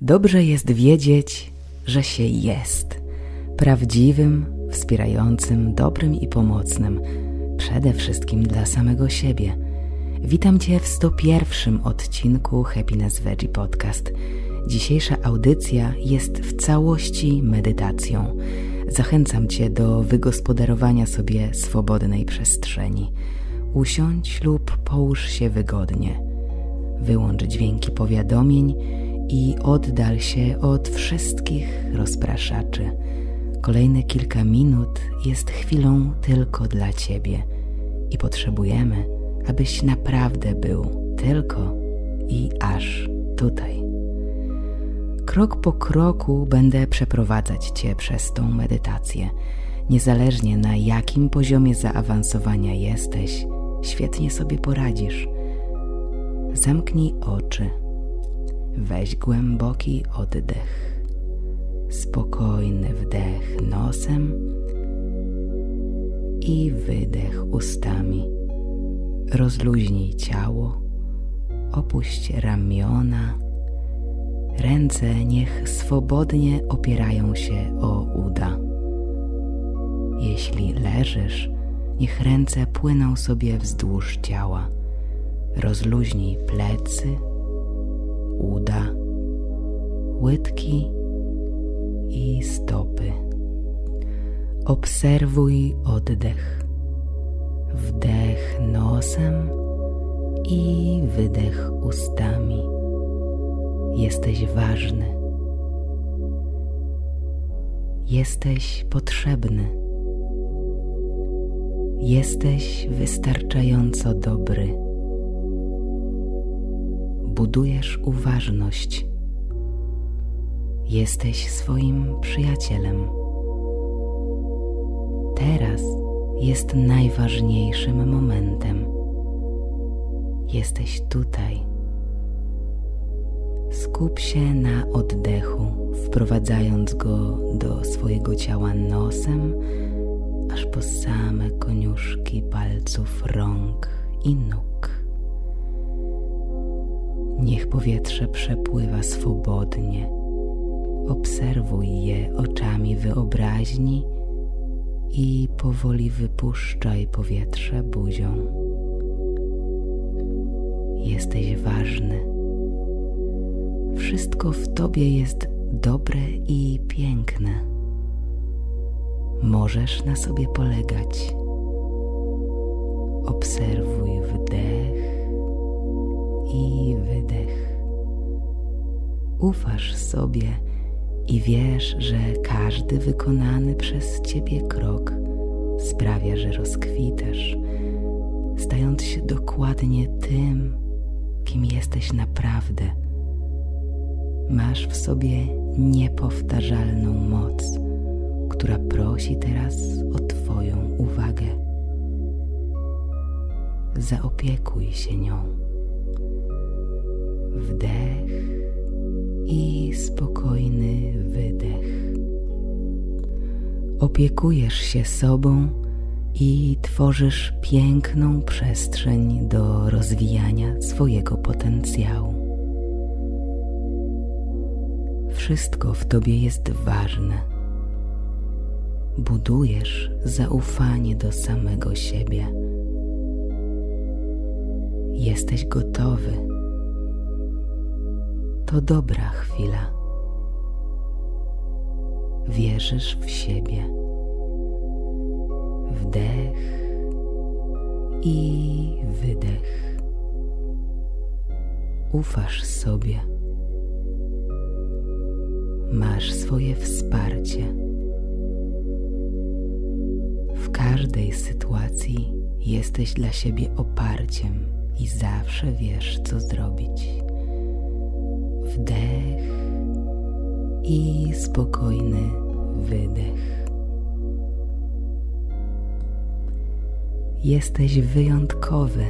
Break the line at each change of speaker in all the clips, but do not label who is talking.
Dobrze jest wiedzieć, że się jest prawdziwym, wspierającym, dobrym i pomocnym, przede wszystkim dla samego siebie. Witam Cię w 101 odcinku Happiness Veggie Podcast. Dzisiejsza audycja jest w całości medytacją. Zachęcam Cię do wygospodarowania sobie swobodnej przestrzeni. Usiądź lub połóż się wygodnie. Wyłącz dźwięki powiadomień i oddal się od wszystkich rozpraszaczy. Kolejne kilka minut jest chwilą tylko dla Ciebie i potrzebujemy, abyś naprawdę był tylko i aż tutaj. Krok po kroku będę przeprowadzać Cię przez tą medytację. Niezależnie na jakim poziomie zaawansowania jesteś, świetnie sobie poradzisz. Zamknij oczy Weź głęboki oddech, spokojny wdech nosem i wydech ustami. Rozluźnij ciało, opuść ramiona. Ręce niech swobodnie opierają się o uda. Jeśli leżysz, niech ręce płyną sobie wzdłuż ciała. Rozluźnij plecy uda, łydki i stopy. Obserwuj oddech. Wdech nosem i wydech ustami. Jesteś ważny. Jesteś potrzebny. Jesteś wystarczająco dobry budujesz uważność. Jesteś swoim przyjacielem. Teraz jest najważniejszym momentem. Jesteś tutaj. Skup się na oddechu, wprowadzając go do swojego ciała nosem, aż po same koniuszki palców rąk i nóg. Niech powietrze przepływa swobodnie. Obserwuj je oczami wyobraźni i powoli wypuszczaj powietrze buzią. Jesteś ważny. Wszystko w tobie jest dobre i piękne. Możesz na sobie polegać. Obserwuj wdech i wydech. Ufasz sobie i wiesz, że każdy wykonany przez Ciebie krok sprawia, że rozkwitasz, stając się dokładnie tym, kim jesteś naprawdę. Masz w sobie niepowtarzalną moc, która prosi teraz o Twoją uwagę. Zaopiekuj się nią wdech i spokojny wydech. Opiekujesz się sobą i tworzysz piękną przestrzeń do rozwijania swojego potencjału. Wszystko w tobie jest ważne. Budujesz zaufanie do samego siebie. Jesteś gotowy to dobra chwila. Wierzysz w siebie. Wdech i wydech. Ufasz sobie. Masz swoje wsparcie. W każdej sytuacji jesteś dla siebie oparciem i zawsze wiesz, co zrobić wdech i spokojny wydech. Jesteś wyjątkowy.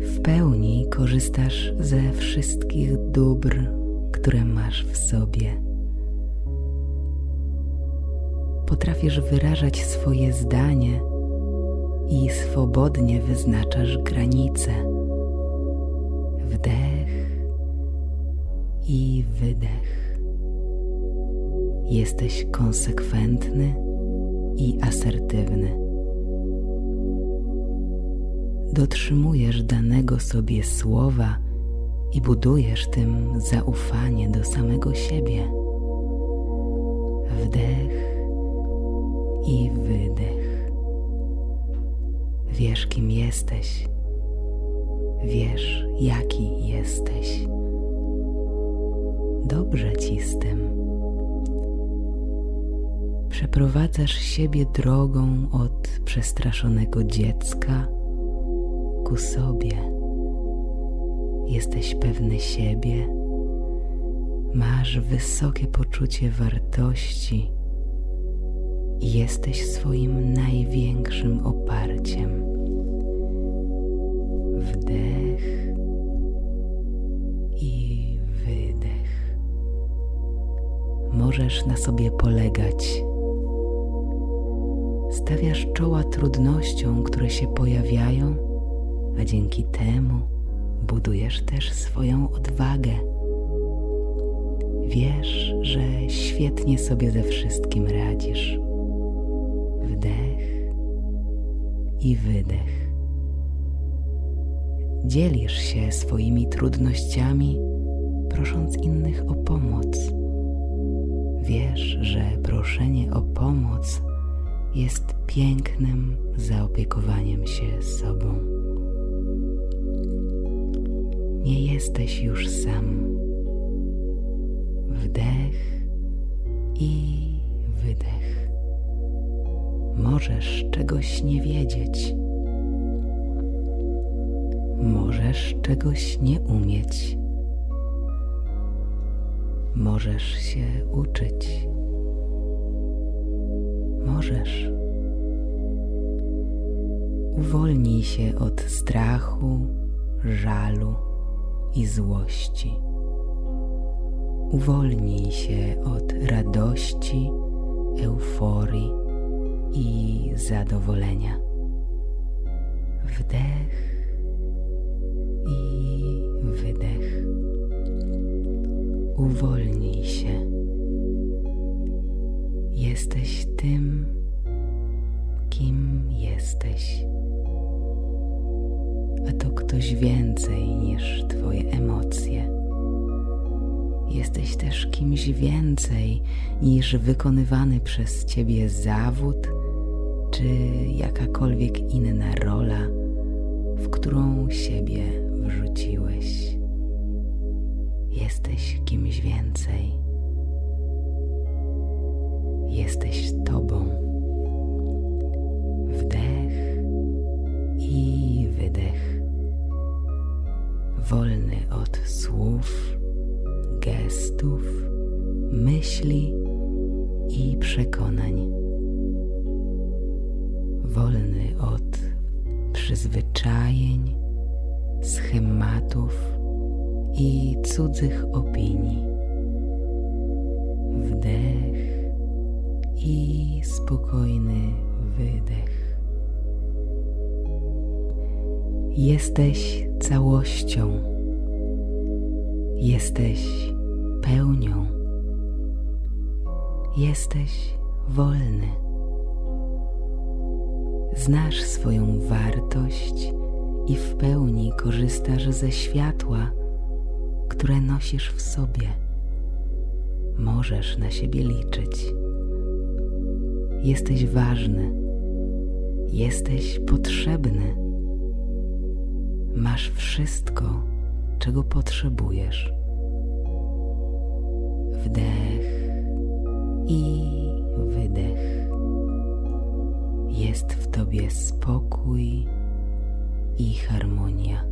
W pełni korzystasz ze wszystkich dóbr, które masz w sobie. Potrafisz wyrażać swoje zdanie i swobodnie wyznaczasz granice. Wdech i wydech. Jesteś konsekwentny i asertywny. Dotrzymujesz danego sobie słowa i budujesz tym zaufanie do samego siebie. Wdech i wydech. Wiesz, kim jesteś. Wiesz, jaki jesteś. Dobrze ci z tym. Przeprowadzasz siebie drogą od przestraszonego dziecka ku sobie. Jesteś pewny siebie, masz wysokie poczucie wartości i jesteś swoim największym oparciem. Wdech Możesz na sobie polegać. Stawiasz czoła trudnościom, które się pojawiają, a dzięki temu budujesz też swoją odwagę. Wiesz, że świetnie sobie ze wszystkim radzisz. Wdech i wydech. Dzielisz się swoimi trudnościami, prosząc innych o pomoc. Wiesz, że proszenie o pomoc jest pięknym zaopiekowaniem się sobą. Nie jesteś już sam. Wdech i wydech. Możesz czegoś nie wiedzieć Możesz czegoś nie umieć. Możesz się uczyć. Możesz. Uwolnij się od strachu, żalu i złości. Uwolnij się od radości, euforii i zadowolenia. Wdech Uwolnij się. Jesteś tym, kim jesteś. A to ktoś więcej niż Twoje emocje. Jesteś też kimś więcej niż wykonywany przez Ciebie zawód czy jakakolwiek inna rola, w którą siebie wrzuciłeś. Jesteś kimś więcej. Jesteś Tobą. Wdech i wydech. Wolny od słów, gestów, myśli i przekonań. Wolny od przyzwyczajeń schematów i cudzych opinii. Wdech i spokojny wydech. Jesteś całością. Jesteś pełnią. Jesteś wolny. Znasz swoją wartość i w pełni korzystasz ze światła, które nosisz w sobie. Możesz na siebie liczyć. Jesteś ważny, jesteś potrzebny. Masz wszystko, czego potrzebujesz. Wdech i wydech. Jest w tobie spokój i harmonia.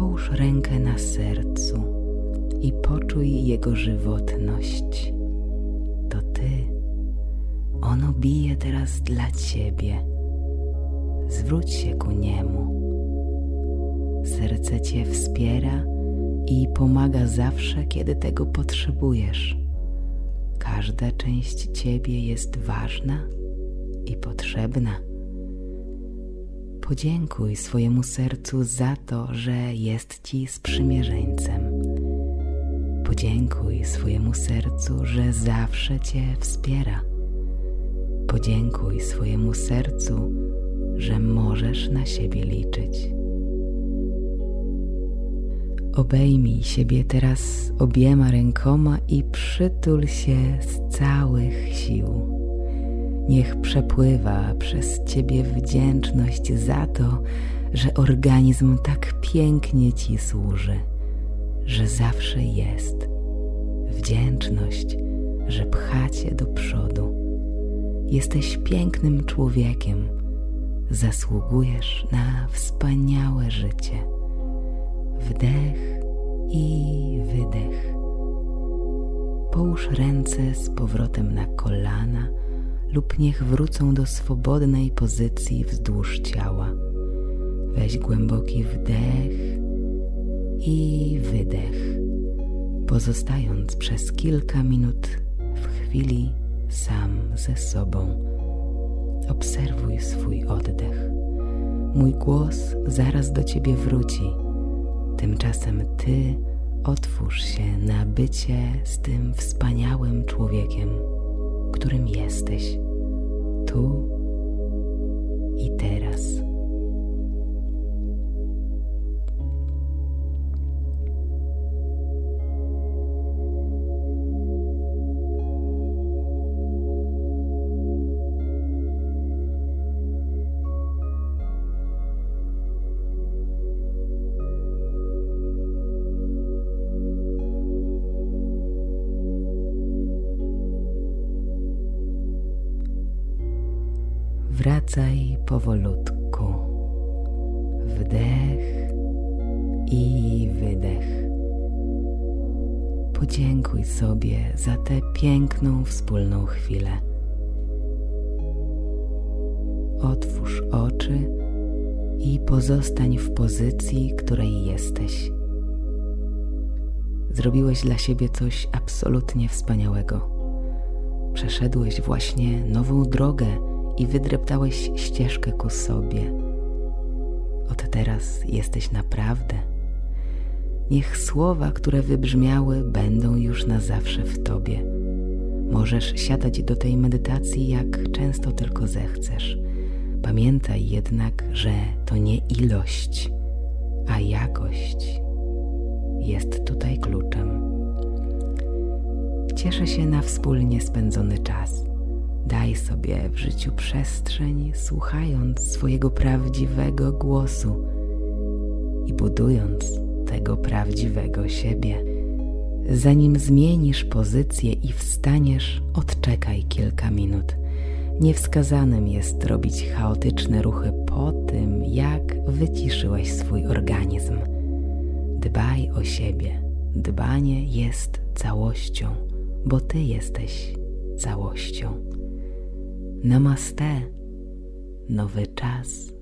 Połóż rękę na sercu i poczuj jego żywotność. To ty. Ono bije teraz dla ciebie. Zwróć się ku niemu. Serce cię wspiera i pomaga zawsze, kiedy tego potrzebujesz. Każda część ciebie jest ważna i potrzebna. Podziękuj swojemu sercu za to, że jest ci sprzymierzeńcem Podziękuj swojemu sercu, że zawsze Cię wspiera. Podziękuj swojemu sercu, że możesz na siebie liczyć. Obejmij siebie teraz obiema rękoma i przytul się z całych sił. Niech przepływa przez Ciebie wdzięczność za to, że organizm tak pięknie Ci służy, że zawsze jest. Wdzięczność, że pcha Cię do przodu. Jesteś pięknym człowiekiem. Zasługujesz na wspaniałe życie. Wdech i wydech. Połóż ręce z powrotem na kolana lub niech wrócą do swobodnej pozycji wzdłuż ciała. Weź głęboki wdech i wydech, pozostając przez kilka minut w chwili sam ze sobą. Obserwuj swój oddech. Mój głos zaraz do ciebie wróci. Tymczasem ty otwórz się na bycie z tym wspaniałym człowiekiem, którym jesteś, tu i teraz. Wracaj powolutku. Wdech i wydech. Podziękuj sobie za tę piękną wspólną chwilę. Otwórz oczy i pozostań w pozycji, której jesteś. Zrobiłeś dla siebie coś absolutnie wspaniałego. Przeszedłeś właśnie nową drogę i wydreptałeś ścieżkę ku sobie. Od teraz jesteś naprawdę. Niech słowa, które wybrzmiały, będą już na zawsze w tobie. Możesz siadać do tej medytacji jak często tylko zechcesz. Pamiętaj jednak, że to nie ilość, a jakość jest tutaj kluczem. Cieszę się na wspólnie spędzony czas. Daj sobie w życiu przestrzeń, słuchając swojego prawdziwego głosu i budując tego prawdziwego siebie. Zanim zmienisz pozycję i wstaniesz, odczekaj kilka minut. Niewskazanym jest robić chaotyczne ruchy po tym, jak wyciszyłeś swój organizm. Dbaj o siebie. Dbanie jest całością, bo ty jesteś całością. Namaste. Nowy czas